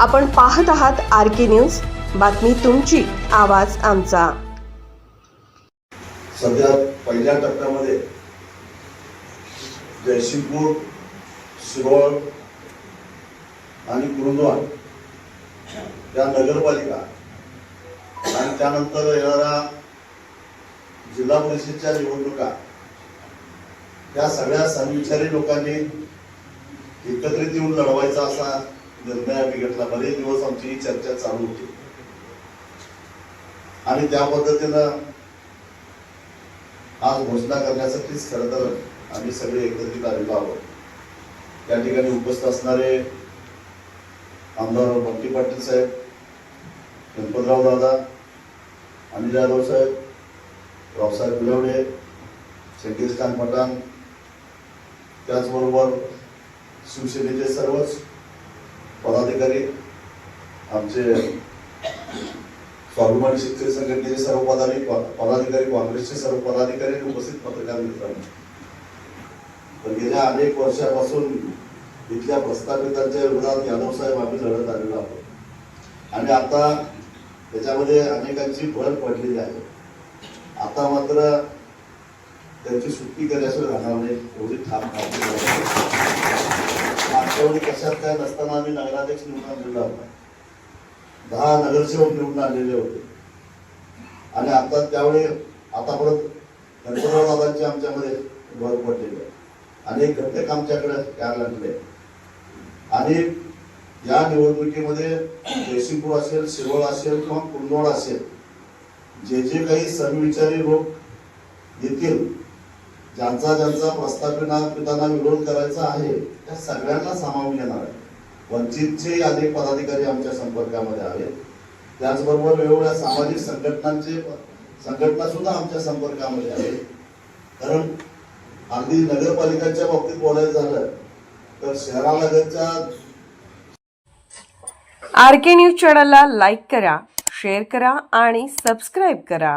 आपण पाहत आहात आर के न्यूज. बातमी तुमची आवाज आमचा. सध्या पहिल्या टप्प्यामध्ये जयसिंगपूर सिरोळ आणि कुरुंदवाड या नगरपालिका आणि त्यानंतर येणाऱ्या जिल्हा परिषदच्या निवडणुका या सगळ्या समविचारी लोकांनी एकत्रित येऊन लढवायचा असा निर्णय आम्ही बरेच दिवस आमची ही चर्चा चालू होती. आणि त्या पद्धतीनं आज घोषणा करण्यासाठीच खरं तर आम्ही सगळे एकत्रित आलेलो आहोत. त्या ठिकाणी उपस्थित असणारे आमदार बंटी पाटील साहेब गणपतराव दादा अनिल यादव साहेब रावसाहेब बिलवडे शंकीर खान पठाण त्याचबरोबर शिवसेनेचे सर्वच पदाधिकारी आमचे स्वाभिमानी शेतकरी संघटनेचे सर्व पदाधिकारी पदाधिकारी काँग्रेसचे सर्व पदाधिकारी आणि उपस्थित पत्रकार मित्रांनो. तर गेल्या अनेक वर्षापासून इथल्या प्रस्थापितांच्या विरोधात यादव साहेब आम्ही लढत आलेलो आहोत. आणि आता त्याच्यामध्ये अनेकांची भर पडलेली आहे. आता मात्र त्यांची सुट्टी केल्याशिवाय राहणार नाही एवढी ठाम. खात्री कशात काय नसताना आम्ही नगराध्यक्ष निवडून आणलेला होता. दहा नगरसेवक निवडून आणलेले होते. आणि आता त्यावेळी आता परत गणपतरावदादांची आमच्यामध्ये भर पडलेली. आहे अनेक घटक आमच्याकडे यायला लागले. आणि या निवडणुकीमध्ये जयसिंगपूर असेल शिरोळ असेल किंवा कुंदोड असेल जे जे काही समविचारी लोक येतील ज्यांचा ज्यांचा प्रस्थापिना विरोध करायचा आहे त्या सगळ्यांना सामावून घेणार आहे. वंचितचे अनेक पदाधिकारी आमच्या संपर्कामध्ये आहेत. त्याचबरोबर वेगवेगळ्या सामाजिक संघटनांचे संघटना सुद्धा आमच्या संपर्कामध्ये आहेत. कारण अगदी नगरपालिकांच्या बाबतीत बोलायचं झालं तर शहरालगतच्या आर के न्यूज चॅनलला लाईक करा शेअर करा आणि सबस्क्राईब करा.